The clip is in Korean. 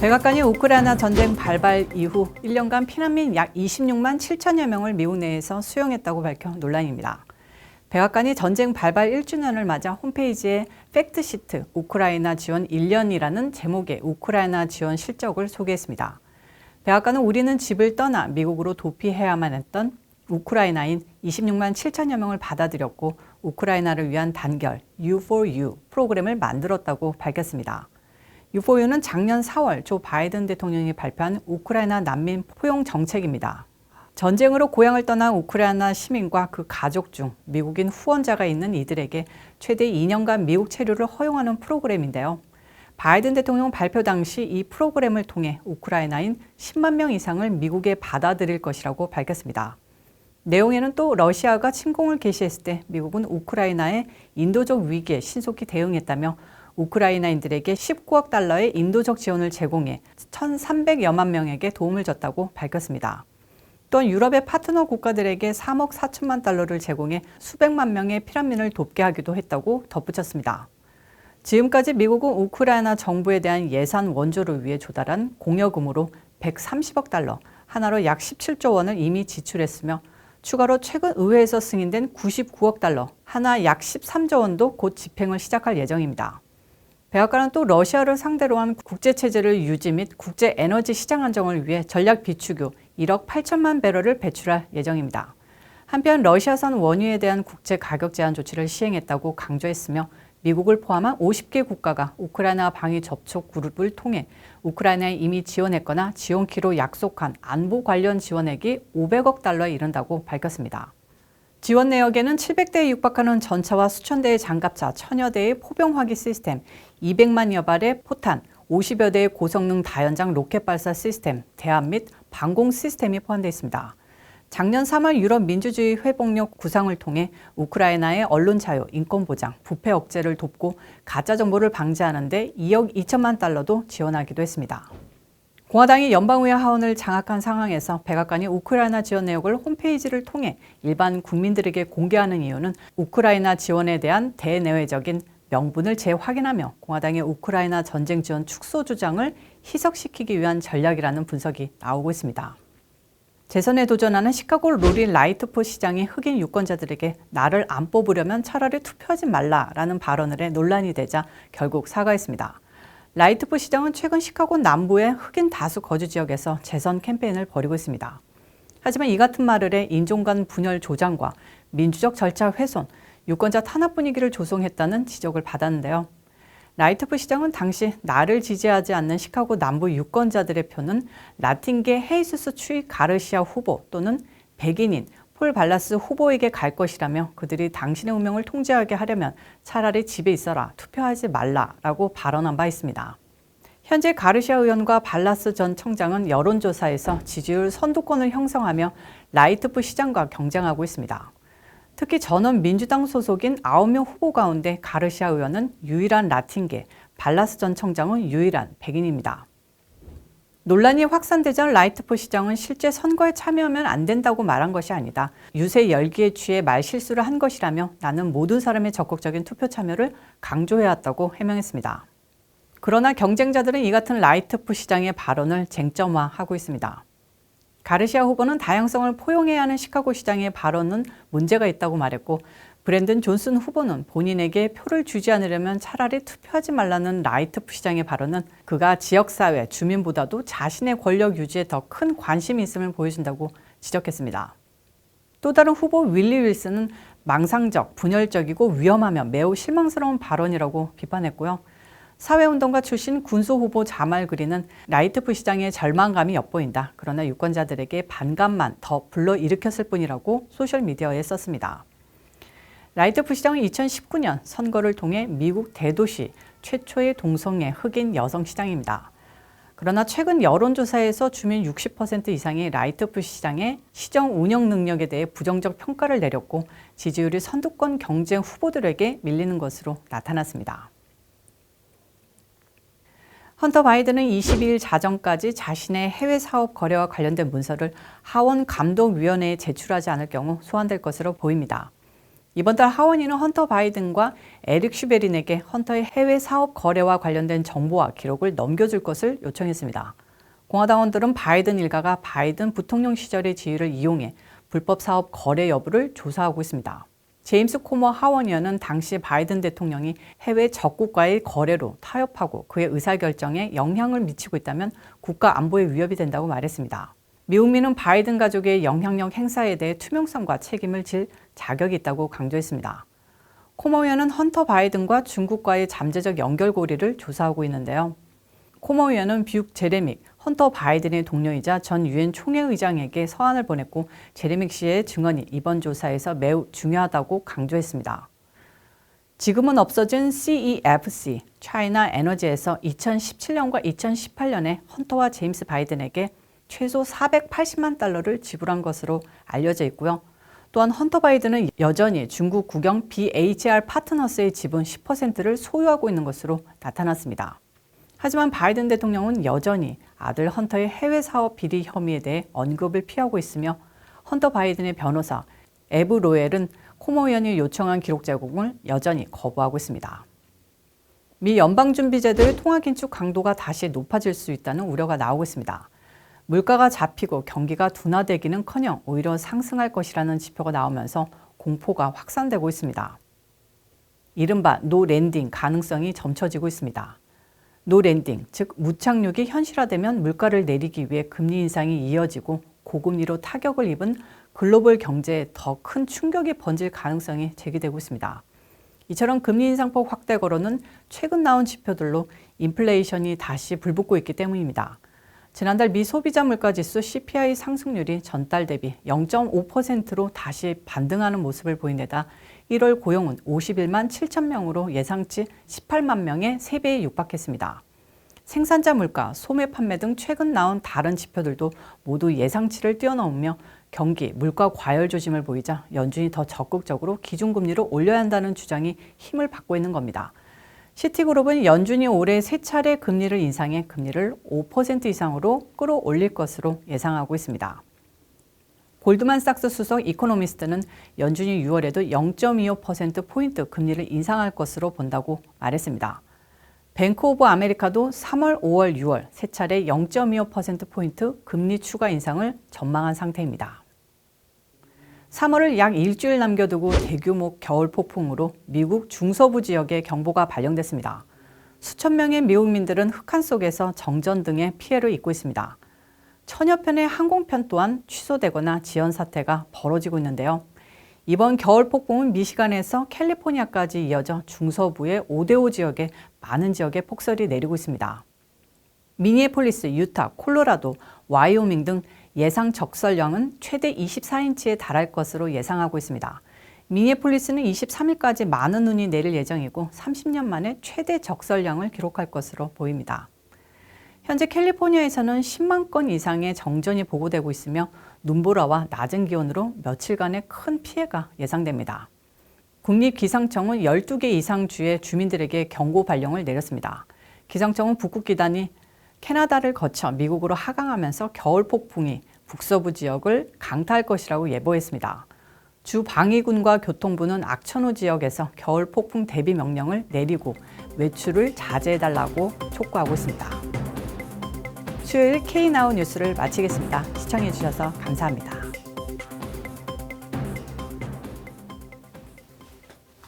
백악관이 우크라이나 전쟁 발발 이후 1년간 피난민 약 26만 7천여 명을 미국 내에서 수용했다고 밝혀 논란입니다. 백악관이 전쟁 발발 1주년을 맞아 홈페이지에 팩트시트 우크라이나 지원 1년이라는 제목의 우크라이나 지원 실적을 소개했습니다. 백악관은 우리는 집을 떠나 미국으로 도피해야만 했던 우크라이나인 26만 7천여 명을 받아들였고 우크라이나를 위한 단결 U4U 프로그램을 만들었다고 밝혔습니다. U4U는 작년 4월 조 바이든 대통령이 발표한 우크라이나 난민 포용 정책입니다. 전쟁으로 고향을 떠난 우크라이나 시민과 그 가족 중 미국인 후원자가 있는 이들에게 최대 2년간 미국 체류를 허용하는 프로그램인데요. 바이든 대통령 발표 당시 이 프로그램을 통해 우크라이나인 10만 명 이상을 미국에 받아들일 것이라고 밝혔습니다. 내용에는 또 러시아가 침공을 개시했을 때 미국은 우크라이나의 인도적 위기에 신속히 대응했다며 우크라이나인들에게 19억 달러의 인도적 지원을 제공해 1,300여만 명에게 도움을 줬다고 밝혔습니다. 또한 유럽의 파트너 국가들에게 3억 4천만 달러를 제공해 수백만 명의 피난민을 돕게 하기도 했다고 덧붙였습니다. 지금까지 미국은 우크라이나 정부에 대한 예산 원조를 위해 조달한 공여금으로 130억 달러, 하나로 약 17조 원을 이미 지출했으며 추가로 최근 의회에서 승인된 99억 달러, 하나 약 13조 원도 곧 집행을 시작할 예정입니다. 백악관은 또 러시아를 상대로 한 국제 체제를 유지 및 국제 에너지 시장 안정을 위해 전략 비축유 1억 8천만 배럴을 배출할 예정입니다. 한편 러시아산 원유에 대한 국제 가격 제한 조치를 시행했다고 강조했으며 미국을 포함한 50개 국가가 우크라이나 방위 접촉 그룹을 통해 우크라이나에 이미 지원했거나 지원키로 약속한 안보 관련 지원액이 500억 달러에 이른다고 밝혔습니다. 지원 내역에는 700대에 육박하는 전차와 수천 대의 장갑차, 천여 대의 포병 화기 시스템, 200만여 발의 포탄, 50여 대의 고성능 다연장 로켓 발사 시스템, 대함 및 방공 시스템이 포함되어 있습니다. 작년 3월 유럽 민주주의 회복력 구상을 통해 우크라이나의 언론 자유, 인권 보장, 부패 억제를 돕고 가짜 정보를 방지하는 데 2억 2천만 달러도 지원하기도 했습니다. 공화당이 연방의회 하원을 장악한 상황에서 백악관이 우크라이나 지원 내역을 홈페이지를 통해 일반 국민들에게 공개하는 이유는 우크라이나 지원에 대한 대내외적인 명분을 재확인하며 공화당의 우크라이나 전쟁 지원 축소 주장을 희석시키기 위한 전략이라는 분석이 나오고 있습니다. 재선에 도전하는 시카고 로리 라이트포 시장이 흑인 유권자들에게 나를 안 뽑으려면 차라리 투표하지 말라라는 발언을 해 논란이 되자 결국 사과했습니다. 라이트포 시장은 최근 시카고 남부의 흑인 다수 거주 지역에서 재선 캠페인을 벌이고 있습니다. 하지만 이 같은 말을 해 인종 간 분열 조장과 민주적 절차 훼손, 유권자 탄압 분위기를 조성했다는 지적을 받았는데요. 라이트프 시장은 당시 나를 지지하지 않는 시카고 남부 유권자들의 표는 라틴계 헤이수스 추이 가르시아 후보 또는 백인인 폴 발라스 후보에게 갈 것이라며 그들이 당신의 운명을 통제하게 하려면 차라리 집에 있어라 투표하지 말라라고 발언한 바 있습니다. 현재 가르시아 의원과 발라스 전 청장은 여론조사에서 지지율 선두권을 형성하며 라이트프 시장과 경쟁하고 있습니다. 특히 전원 민주당 소속인 9명 후보 가운데 가르시아 의원은 유일한 라틴계, 발라스 전 청장은 유일한 백인입니다. 논란이 확산되자 라이트포 시장은 실제 선거에 참여하면 안 된다고 말한 것이 아니다. 유세 열기에 취해 말 실수를 한 것이라며 나는 모든 사람의 적극적인 투표 참여를 강조해왔다고 해명했습니다. 그러나 경쟁자들은 이 같은 라이트포 시장의 발언을 쟁점화하고 있습니다. 가르시아 후보는 다양성을 포용해야 하는 시카고 시장의 발언은 문제가 있다고 말했고 브랜든 존슨 후보는 본인에게 표를 주지 않으려면 차라리 투표하지 말라는 라이트프 시장의 발언은 그가 지역사회, 주민보다도 자신의 권력 유지에 더 큰 관심이 있음을 보여준다고 지적했습니다. 또 다른 후보 윌리 윌슨은 망상적, 분열적이고 위험하며 매우 실망스러운 발언이라고 비판했고요. 사회운동가 출신 군소 후보 자말 그리는 라이트프 시장의 절망감이 엿보인다. 그러나 유권자들에게 반감만 더 불러일으켰을 뿐이라고 소셜미디어에 썼습니다. 라이트프 시장은 2019년 선거를 통해 미국 대도시 최초의 동성애 흑인 여성 시장입니다. 그러나 최근 여론조사에서 주민 60% 이상이 라이트프 시장의 시정 운영 능력에 대해 부정적 평가를 내렸고 지지율이 선두권 경쟁 후보들에게 밀리는 것으로 나타났습니다. 헌터 바이든은 22일 자정까지 자신의 해외 사업 거래와 관련된 문서를 하원 감독위원회에 제출하지 않을 경우 소환될 것으로 보입니다. 이번 달 하원의는 헌터 바이든과 에릭 슈베린에게 헌터의 해외 사업 거래와 관련된 정보와 기록을 넘겨줄 것을 요청했습니다. 공화당원들은 바이든 일가가 바이든 부통령 시절의 지위를 이용해 불법 사업 거래 여부를 조사하고 있습니다. 제임스 코머 하원의원은 당시 바이든 대통령이 해외 적국과의 거래로 타협하고 그의 의사결정에 영향을 미치고 있다면 국가 안보에 위협이 된다고 말했습니다. 미국민은 바이든 가족의 영향력 행사에 대해 투명성과 책임을 질 자격이 있다고 강조했습니다. 코머 의원은 헌터 바이든과 중국과의 잠재적 연결고리를 조사하고 있는데요. 코머 의원은 뷰 제레믹, 헌터 바이든의 동료이자 전 유엔 총회의장에게 서한을 보냈고 제레믹 씨의 증언이 이번 조사에서 매우 중요하다고 강조했습니다. 지금은 없어진 CEFC, 차이나 에너지에서 2017년과 2018년에 헌터와 제임스 바이든에게 최소 480만 달러를 지불한 것으로 알려져 있고요. 또한 헌터 바이든은 여전히 중국 국영 BHR 파트너스의 지분 10%를 소유하고 있는 것으로 나타났습니다. 하지만 바이든 대통령은 여전히 아들 헌터의 해외 사업 비리 혐의에 대해 언급을 피하고 있으며 헌터 바이든의 변호사 에브 로엘은 코모 의원이 요청한 기록 제공을 여전히 거부하고 있습니다. 미 연방준비제도의 통화 긴축 강도가 다시 높아질 수 있다는 우려가 나오고 있습니다. 물가가 잡히고 경기가 둔화되기는 커녕 오히려 상승할 것이라는 지표가 나오면서 공포가 확산되고 있습니다. 이른바 노 랜딩 가능성이 점쳐지고 있습니다. 노 랜딩, 즉 무착륙이 현실화되면 물가를 내리기 위해 금리 인상이 이어지고 고금리로 타격을 입은 글로벌 경제에 더 큰 충격이 번질 가능성이 제기되고 있습니다. 이처럼 금리 인상폭 확대 거론은 최근 나온 지표들로 인플레이션이 다시 불붙고 있기 때문입니다. 지난달 미 소비자 물가 지수 CPI 상승률이 전달 대비 0.5%로 다시 반등하는 모습을 보인 데다 1월 고용은 51만 7천 명으로 예상치 18만 명의 3배에 육박했습니다. 생산자 물가, 소매 판매 등 최근 나온 다른 지표들도 모두 예상치를 뛰어넘으며 경기, 물가 과열 조짐을 보이자 연준이 더 적극적으로 기준금리를 올려야 한다는 주장이 힘을 받고 있는 겁니다. 시티그룹은 연준이 올해 세 차례 금리를 인상해 금리를 5% 이상으로 끌어올릴 것으로 예상하고 있습니다. 골드만삭스 수석 이코노미스트는 연준이 6월에도 0.25%포인트 금리를 인상할 것으로 본다고 말했습니다. 뱅크 오브 아메리카도 3월, 5월, 6월 세 차례 0.25%포인트 금리 추가 인상을 전망한 상태입니다. 3월을 약 일주일 남겨두고 대규모 겨울 폭풍으로 미국 중서부 지역에 경보가 발령됐습니다. 수천 명의 미국민들은 흑한 속에서 정전 등의 피해를 입고 있습니다. 천여 편의 항공편 또한 취소되거나 지연 사태가 벌어지고 있는데요. 이번 겨울 폭풍은 미시간에서 캘리포니아까지 이어져 중서부의 오데오 지역에 많은 지역에 폭설이 내리고 있습니다. 미니애폴리스, 유타, 콜로라도, 와이오밍 등 예상 적설량은 최대 24인치에 달할 것으로 예상하고 있습니다. 미니애폴리스는 23일까지 많은 눈이 내릴 예정이고 30년 만에 최대 적설량을 기록할 것으로 보입니다. 현재 캘리포니아에서는 10만 건 이상의 정전이 보고되고 있으며 눈보라와 낮은 기온으로 며칠간의 큰 피해가 예상됩니다. 국립기상청은 12개 이상 주의 주민들에게 경고 발령을 내렸습니다. 기상청은 북극 기단이 캐나다를 거쳐 미국으로 하강하면서 겨울 폭풍이 북서부 지역을 강타할 것이라고 예보했습니다. 주 방위군과 교통부는 악천후 지역에서 겨울 폭풍 대비 명령을 내리고 외출을 자제해달라고 촉구하고 있습니다. 수요일 K나우 뉴스를 마치겠습니다. 시청해주셔서 감사합니다.